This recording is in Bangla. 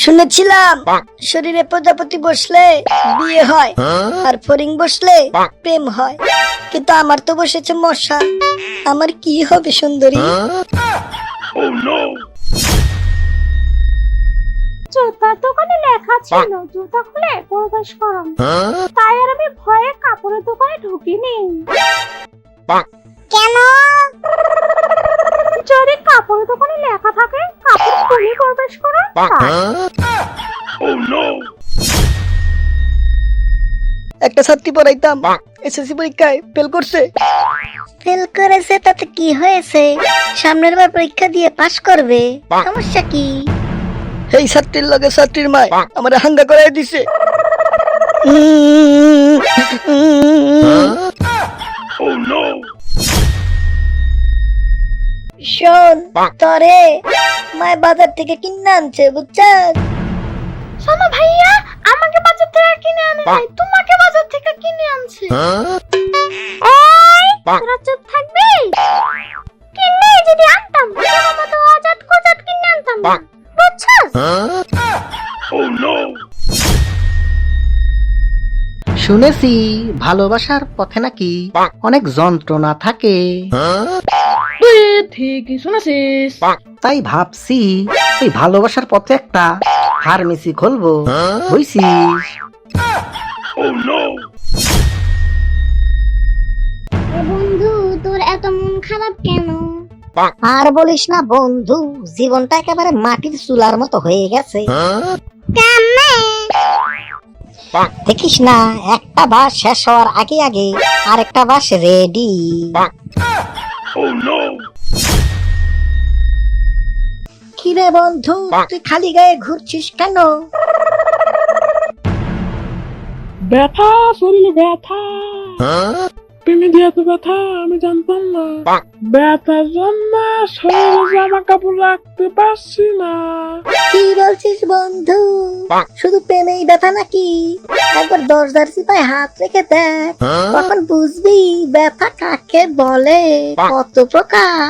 শুনেছিলাম শরীরে প্রজাপতি বসলে বিয়ে হয় আর ফরিং বসলে প্রেম হয়। কিন্তু আমার তো বসেছে মশা। আমার কি হবে সুন্দরী? জুতার দোকানে লেখা ছিল। জুতা খুলে প্রবেশ করুন তাই আর আমি ভয়ে কাপড়ের দোকানে ঢুকিনি। কেন? যদি কাপড়ের দোকানে লেখা থাকে একটা ছাত্রী পড়াইতাম এসএসসি পরীক্ষায় ফেল করছে। ফেল করেছে তাতে কি হয়েছে? সামনের বার পরীক্ষা দিয়ে পাশ করবে। সমস্যা কি? এই ছাত্রীর লগে ছাত্রীর মায় আমার হাঙ্গা করাই দিছে। শোন তরে মায় বাজার থেকে কিনে আনছে বুঝছাস? শোনো ভাইয়া আমাকে বাজার থেকে কিনে আনে নাই তোমাকে বাজার থেকে কিনে আনছে। এই তোরা চুপ থাকবি? কিনে যদি আনতাম তোর মতো আজাদ কোজাদ কিনে আনতাম না। বুঝছস? শুনেছি ভালোবাসার পথে নাকি অনেক যন্ত্রণা থাকে। তুই ঠিকই শুনেছিস তাই ভাবছি এই ভালোবাসার পথে একটা ফার্মেসি খুলবো। বুঝছিস বন্ধু তোর এত মন খারাপ কেন? আর বলিস না বন্ধু জীবনটা একেবারে মাটির চুলার মতো হয়ে গেছে। দেখিস না একটা বাস শেষ হওয়ার আগে আগে আরেকটা বাস রেডি কিরে বন্ধু তুই খালি গায়ে ঘুরছিস কেন? ব্যথা শরীরে ব্যথা। প্রেমে দিয়ে এত ব্যথা আমি জানতাম না। ব্যথার জন্য শরীরে জামা কাপড় রাখতে পারছি না। কি বলছিস বন্ধু? শুধু প্রেমেই ব্যথা নাকি? একবার দরজার সিপায় হাত রেখে দেখ। তখন বুঝবি ব্যথা কাকে বলে কত প্রকার।